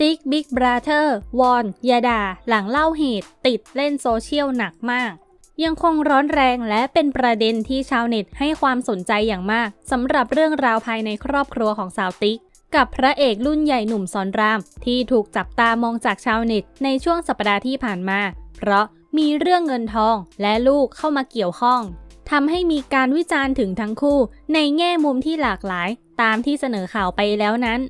ติ๊กบิ๊กบราเธอร์วอนยาดา หลังเล่าเหตุ ติดเล่นโซเชียลหนักมาก ยังคงร้อนแรงและเป็นประเด็นที่ชาวเน็ตให้ความสนใจอย่างมากสำหรับเรื่องราวภายในครอบครัวของสาวติ๊ก กับพระเอกรุ่นใหญ่หนุ่มสอนราม ที่ถูกจับตามองจากชาวเน็ตในช่วงสัปดาห์ที่ผ่านมา เพราะมีเรื่องเงินทองและลูกเข้ามาเกี่ยวข้องทำให้มีการวิจารณ์ถึงทั้งคู่ ในแง่มุมที่หลากหลาย ตามที่เสนอข่าวไปแล้วนั้น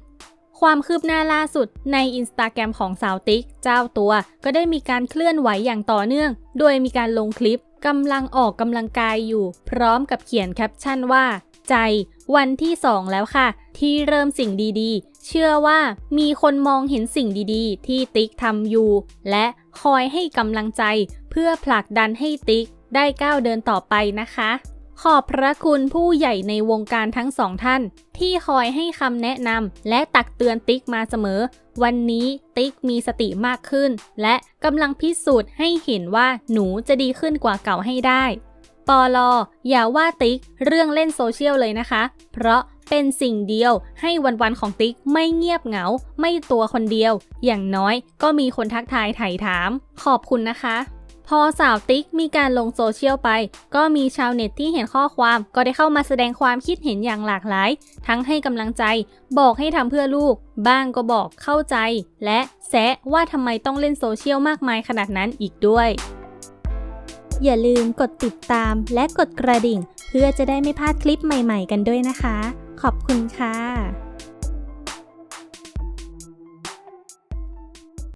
ความคืบหน้าล่าสุดในอินสตาแกรมของสาวติ๊ก เจ้าตัวก็ได้มีการเคลื่อนไหวอย่างต่อเนื่อง โดยมีการลงคลิปกำลังออกกำลังกายอยู่ พร้อมกับเขียนแคปชั่นว่า ใจวันที่ 2 แล้วค่ะ ที่เริ่มสิ่งดีๆ เชื่อว่ามีคนมองเห็นสิ่งดีๆ ที่ติ๊กทำอยู่ และคอยให้กำลังใจเพื่อผลักดันให้ติ๊กได้ก้าวเดินต่อไปนะคะ ขอบพระคุณผู้ใหญ่ในวงการทั้งสองท่าน ที่คอยให้คำแนะนำและตักเตือนติ๊กมาเสมอ วันนี้ติ๊กมีสติมากขึ้น และกำลังพิสูจน์ให้เห็นว่าหนูจะดีขึ้นกว่าเก่าให้ได้ ปอลออย่าว่าติ๊กเรื่องเล่นโซเชียลเลยนะคะ เพราะเป็นสิ่งเดียวให้วันๆของติ๊กไม่เงียบเหงา ไม่ตัวคนเดียว อย่างน้อยก็มีคนทักทายไถ่ถาม ขอบคุณนะคะ พอสาวติ๊กมีการลงโซเชียลไป ก็มีชาวเน็ตที่เห็นข้อความก็ได้เข้ามาแสดงความคิดเห็นอย่างหลากหลาย ทั้งให้กำลังใจ บอกให้ทำเพื่อลูก บ้างก็บอกเข้าใจ และแซะว่าทำไมต้องเล่นโซเชียลมากมายขนาดนั้นอีกด้วย อย่าลืมกดติดตามและกดกระดิ่ง เพื่อจะได้ไม่พลาดคลิปใหม่ ๆ กันด้วยนะคะ ขอบคุณค่ะ